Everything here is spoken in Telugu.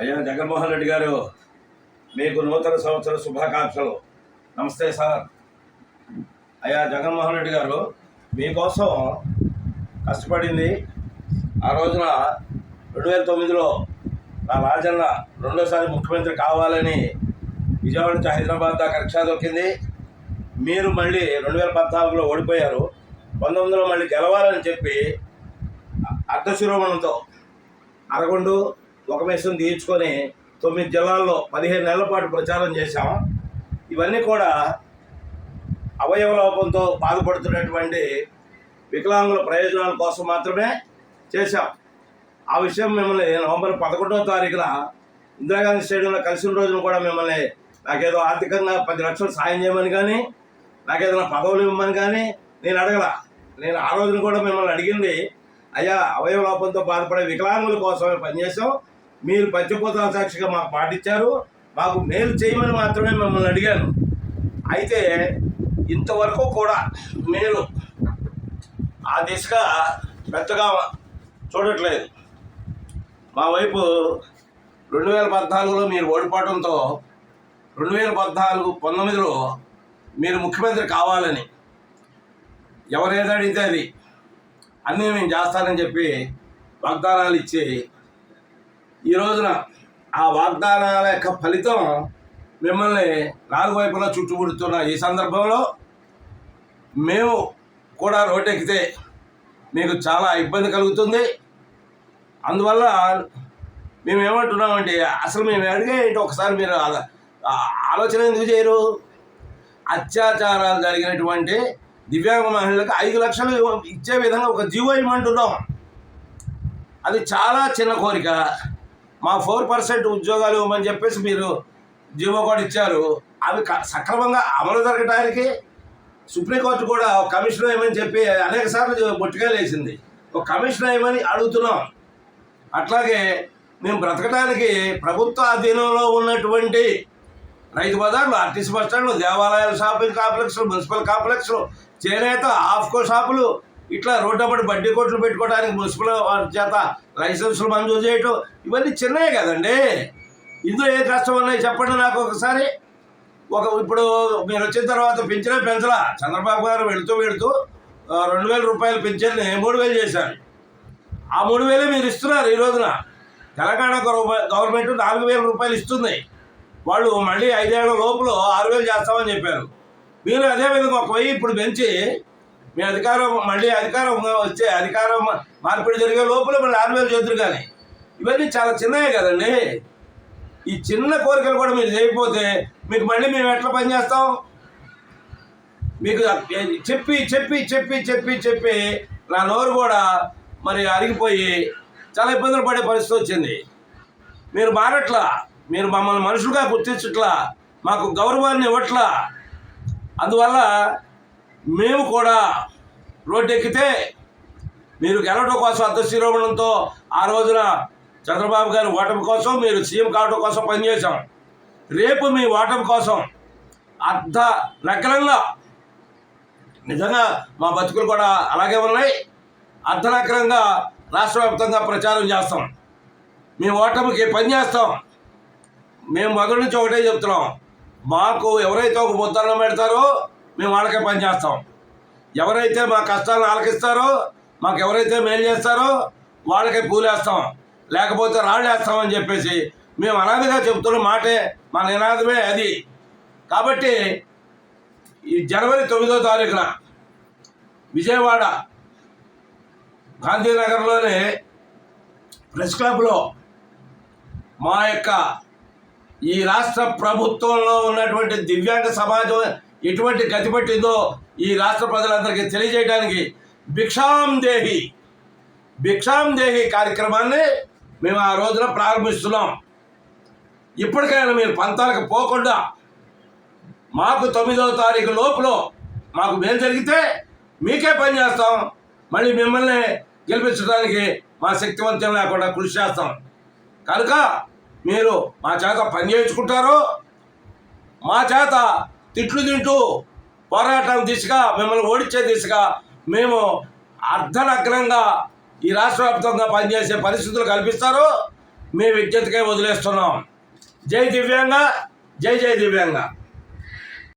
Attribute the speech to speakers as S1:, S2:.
S1: అయ్యా జగన్మోహన్ రెడ్డి గారు మీకు నూతన సంవత్సర శుభాకాంక్షలు. నమస్తే సార్. అయ్యా జగన్మోహన్ రెడ్డి గారు మీకోసం కష్టపడింది ఆ రోజున రెండు వేల తొమ్మిదిలో నా రాజన్న రెండోసారి ముఖ్యమంత్రి కావాలని విజయవాడ నుంచి హైదరాబాద్ దాకా రిక్షా దొక్కింది మీరు మళ్ళీ రెండు వేల పద్నాలుగులో ఓడిపోయారు. పంతొమ్మిదిలో మళ్ళీ గెలవాలని చెప్పి అర్ధశిరోమణంతో అరగొండు ఒక మెషిన్ తీయించుకొని తొమ్మిది జిల్లాల్లో పదిహేను నెలల పాటు ప్రచారం చేశాం. ఇవన్నీ కూడా అవయవ లోపంతో బాధపడుతున్నటువంటి వికలాంగుల ప్రయోజనాల కోసం మాత్రమే చేశాం. ఆ విషయం మిమ్మల్ని నవంబర్ పదకొండవ తారీఖున ఇందిరాగాంధీ స్టేడియంలో కలిసిన రోజున కూడా మిమ్మల్ని నాకేదో ఆర్థికంగా పది లక్షలు సాయం చేయమని కానీ నాకేదైనా పదవులు ఇవ్వమని కానీ నేను అడగల. నేను ఆ రోజున కూడా మిమ్మల్ని అడిగింది అయ్యా అవయవ లోపంతో బాధపడే వికలాంగుల కోసమే పనిచేసాం మీరు పంచభూతాల సాక్షిగా మాకు పాటించారు. మాకు మేలు చేయమని మాత్రమే మిమ్మల్ని అడిగాను. అయితే ఇంతవరకు కూడా మీరు ఆ దిశగా పెద్దగా చూడట్లేదు. మా వైపు రెండు వేల పద్నాలుగులో మీరు ఓడిపోవడంతో రెండు వేల పద్నాలుగు పంతొమ్మిదిలో మీరు ముఖ్యమంత్రి కావాలని ఎవరేది అది. అన్నీ మేము చేస్తానని చెప్పి వాగ్దానాలు ఇచ్చి ఈ రోజున ఆ వాగ్దానాల యొక్క ఫలితం మిమ్మల్ని నాలుగు వైపులా చుట్టుముడుతున్న ఈ సందర్భంలో మేము కూడా రోడ్డెక్కితే మీకు చాలా ఇబ్బంది కలుగుతుంది. అందువల్ల మేము ఏమంటున్నామంటే అసలు మేము అడిగే ఒకసారి మీరు ఆలోచన ఎందుకు చేయరు? అత్యాచారాలు జరిగినటువంటి దివ్యాంగ మహిళలకు ఐదు లక్షలు ఇచ్చే విధంగా ఒక జీవో ఇవ్వమంటున్నాం. అది చాలా చిన్న కోరిక. మా ఫోర్ పర్సెంట్ ఉద్యోగాలు ఇవ్వమని చెప్పేసి మీరు జీవో కూడా ఇచ్చారు. అవి సక్రమంగా అమలు జరగడానికి సుప్రీంకోర్టు కూడా ఒక కమిషన్ వేయమని చెప్పి అనేక సార్లు బొట్టుకాయలు ఒక కమిషన్ వేయమని అడుగుతున్నాం. అట్లాగే మేము బ్రతకడానికి ప్రభుత్వ అధీనంలో ఉన్నటువంటి రైతు బజార్లు ఆర్టీసీ బస్ దేవాలయాల షాపింగ్ కాంప్లెక్స్లు మున్సిపల్ కాంప్లెక్స్లు చేనేత ఆఫ్కో షాపులు ఇట్లా రోడ్డపడి బడ్డీ కొట్లు పెట్టుకోవడానికి మున్సిపల్ వారి చేత లైసెన్సులు మంజూరు చేయటం ఇవన్నీ చిన్నవే కదండి. ఇందులో ఏ కష్టం ఉన్నాయి చెప్పండి నాకు ఒకసారి. ఒక ఇప్పుడు మీరు వచ్చిన తర్వాత పెంచినా పెంచలా. చంద్రబాబు గారు వెళుతూ వెళుతూ రెండు వేల రూపాయలు పెంచారు మూడు వేలు చేశారు. ఆ మూడు వేలే మీరు ఇస్తున్నారు ఈ రోజున. తెలంగాణ గవర్నమెంట్ గవర్నమెంట్ నాలుగు వేల రూపాయలు ఇస్తుంది. వాళ్ళు మళ్ళీ ఐదేళ్ళ లోపల ఆరు వేలు చేస్తామని చెప్పారు. మీరు అదే విధంగా ఒక వెయ్యి ఇప్పుడు పెంచి మీ అధికారం మళ్ళీ అధికారం వచ్చే అధికారం మార్పిడి జరిగే లోపల మళ్ళీ ఆరు వేలు చేతులు కానీ. ఇవన్నీ చాలా చిన్నవే కదండి. ఈ చిన్న కోరికలు కూడా మీరు చేయకపోతే మీకు మళ్ళీ మేము ఎట్లా పని చేస్తాం? మీకు చెప్పి చెప్పి చెప్పి చెప్పి చెప్పి నా నోరు కూడా మరి అరిగిపోయి చాలా ఇబ్బందులు పడే పరిస్థితి వచ్చింది. మీరు మారట్లా మీరు మమ్మల్ని మనుషులుగా గుర్తించట్లా మాకు గౌరవాన్ని ఇవ్వట్లా. అందువల్ల మేము కూడా రోడ్డు ఎక్కితే మీరు గెలవడం కోసం అర్థశిరోమణంతో ఆ రోజున చంద్రబాబు గారి ఓటమి కోసం మీరు సీఎం కావడం కోసం పనిచేశాం. రేపు మీ ఓటమి కోసం అర్ధ నగరంగా నిజంగా మా బతుకులు కూడా అలాగే ఉన్నాయి. అర్ధనగరంగా రాష్ట్ర వ్యాప్తంగా ప్రచారం చేస్తాం. మేము ఓటమికి పని చేస్తాం. మేము మొదటి నుంచి ఒకటే చెప్తున్నాం. మాకు ఎవరైతే ఒక ముద్దాలను పెడతారో మేము వాళ్ళకే పని చేస్తాం. ఎవరైతే మా కష్టాలను ఆలకిస్తారో మాకు ఎవరైతే మేలు చేస్తారో వాళ్ళకే పూలేస్తాం లేకపోతే రాళ్ళు వేస్తామని చెప్పేసి మేము అనాదిగా చెబుతున్న మాటే మా నినాదమే అది. కాబట్టి ఈ జనవరి తొమ్మిదో తారీఖున విజయవాడ గాంధీనగర్లోని ప్రెస్ క్లబ్లో మా యొక్క ఈ రాష్ట్ర ప్రభుత్వంలో ఉన్నటువంటి దివ్యాంగ సమాజం ఎటువంటి గతి పట్టిందో ఈ రాష్ట్ర ప్రజలందరికీ తెలియజేయడానికి భిక్షాం దేహి. భిక్షాం దేహి కార్యక్రమాన్ని మేము ఆ రోజున ప్రారంభిస్తున్నాం. ఇప్పటికైనా మీరు పంతాలకు పోకుండా మాకు తొమ్మిదవ తారీఖు లోపల మాకు మేలు జరిగితే మీకే పని చేస్తాం. మళ్ళీ మిమ్మల్ని గెలిపించడానికి మా శక్తివంతం లేకుండా కృషి చేస్తాం. కనుక మీరు మా చేత పని చేయించుకుంటారు. మా చేత తిట్లు తింటూ పోరాటం దిశగా మిమ్మల్ని ఓడించే దిశగా మేము అర్ధనగ్నంగా ఈ రాష్ట్ర వ్యాప్తంగా పనిచేసే పరిస్థితులు కల్పిస్తారు. మేము విజ్ఞతకే వదిలేస్తున్నాం. జై దివ్యాంగ జై జై దివ్యాంగ.